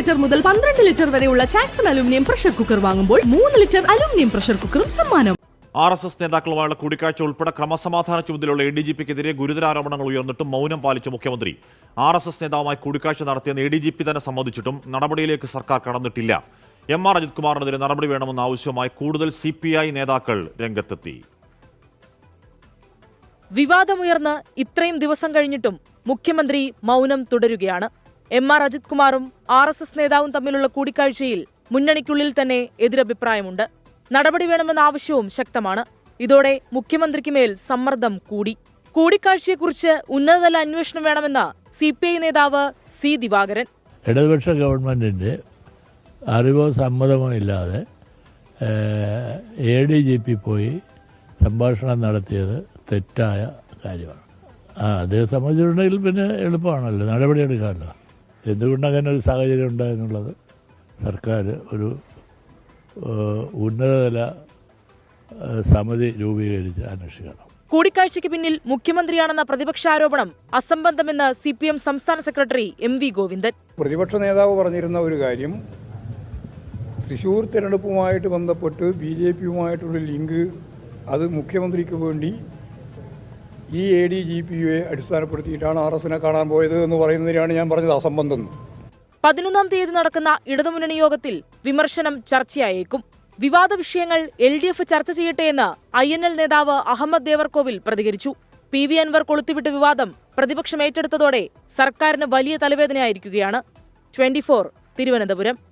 Litre മുതൽ പന്ത്രണ്ട് litre വരെയുള്ള ചാക്സൺ അലുമിനിയം പ്രഷർ കുക്കർ വാങ്ങുമ്പോൾ മൂന്ന് ലിറ്റർ അലുമിനിയം പ്രഷർ കുക്കറും സമ്മാനം. ആർ എസ് എസ് നേതാക്കളുമായുള്ള കൂടിക്കാഴ്ച ഉൾപ്പെടെ ക്രമസമാധാന ചുമതലയുള്ള എ ഡി ജി പിക്കെതിരെ ഗുരുതര ആരോപണങ്ങൾ ഉയർന്നിട്ടും മൗനം പാലിച്ച മുഖ്യമന്ത്രി. ആർ എസ് എസ് നേതാവുമായി കൂടിക്കാഴ്ച നടത്തിയെന്ന് എ ഡി ജി പി തന്നെ സമ്മതിച്ചിട്ടും നടപടിയിലേക്ക് സർക്കാർ കടന്നിട്ടില്ല. എം ആർ അജിത് കുമാറിനെതിരെ നടപടി വേണമെന്ന ആവശ്യവുമായി കൂടുതൽ സി പി ഐ നേതാക്കൾ രംഗത്തെത്തി. വിവാദമുയർന്ന് ഇത്രയും ദിവസം കഴിഞ്ഞിട്ടും മുഖ്യമന്ത്രി മൗനം തുടരുകയാണ്. എം ആർ അജിത് കുമാറും ആർ എസ് എസ് നേതാവും തമ്മിലുള്ള കൂടിക്കാഴ്ചയിൽ മുന്നണിക്കുള്ളിൽ തന്നെ എതിരഭിപ്രായമുണ്ട്. നടപടി വേണമെന്ന ആവശ്യവും ശക്തമാണ്. ഇതോടെ മുഖ്യമന്ത്രിക്ക് മേൽ സമ്മർദ്ദം കൂടി. കൂടിക്കാഴ്ചയെക്കുറിച്ച് ഉന്നതതല അന്വേഷണം വേണമെന്ന സി പി ഐ നേതാവ് സി ദിവാകരൻ. ഇടതുപക്ഷ ഗവൺമെന്റിന്റെ അറിവോ സമ്മതമോ ഇല്ലാതെ എ ഡി ജി പി പോയി സംഭാഷണം നടത്തിയത് തെറ്റായ കാര്യമാണ്. ആ അതേ സംബന്ധിച്ചിട്ടുണ്ടെങ്കിൽ പിന്നെ എളുപ്പമാണല്ലോ. നടപടിയെടുക്കാമല്ലോ. എന്തുകൊണ്ട് അങ്ങനെ ഒരു സാഹചര്യം ഉണ്ടായെന്നുള്ളത്? സർക്കാർ ഒരു ഉന്നതതല സമിതി രൂപീകരിച്ച് അന്വേഷിക്കണം. കൂടിക്കാഴ്ചയ്ക്ക് പിന്നിൽ മുഖ്യമന്ത്രിയാണെന്ന പ്രതിപക്ഷാരോപണം അസംബന്ധമെന്ന് സി പി എം സംസ്ഥാന സെക്രട്ടറി എം വി ഗോവിന്ദൻ. പ്രതിപക്ഷ നേതാവ് പറഞ്ഞിരുന്ന ഒരു കാര്യം തൃശൂർ തിരഞ്ഞെടുപ്പുമായിട്ട് ബന്ധപ്പെട്ട് ബി ജെ പിയുമായിട്ടുള്ള ലിങ്ക് അത് മുഖ്യമന്ത്രിക്ക് വേണ്ടി ഈ എ ഡി ജി പി യുയെ അടിസ്ഥാനപ്പെടുത്തിയിട്ടാണ് ആർ എസിനെ കാണാൻ പോയത് എന്ന് പറയുന്നതിനാണ് ഞാൻ പറഞ്ഞത് അസംബന്ധം എന്ന്. പതിനൊന്നാം തീയതി നടക്കുന്ന ഇടതുമുന്നണി യോഗത്തിൽ വിമർശനം ചർച്ചയായേക്കും. വിവാദ വിഷയങ്ങൾ എൽ ഡി എഫ് ചർച്ച ചെയ്യട്ടെയെന്ന് ഐ എൻ എൽ നേതാവ് അഹമ്മദ് ദേവർകോവിൽ പ്രതികരിച്ചു. പി വി അൻവർ കൊളുത്തിവിട്ട വിവാദം പ്രതിപക്ഷം ഏറ്റെടുത്തതോടെ സർക്കാരിന് വലിയ തലവേദനയായിരിക്കുകയാണ്. ട്വന്റി തിരുവനന്തപുരം.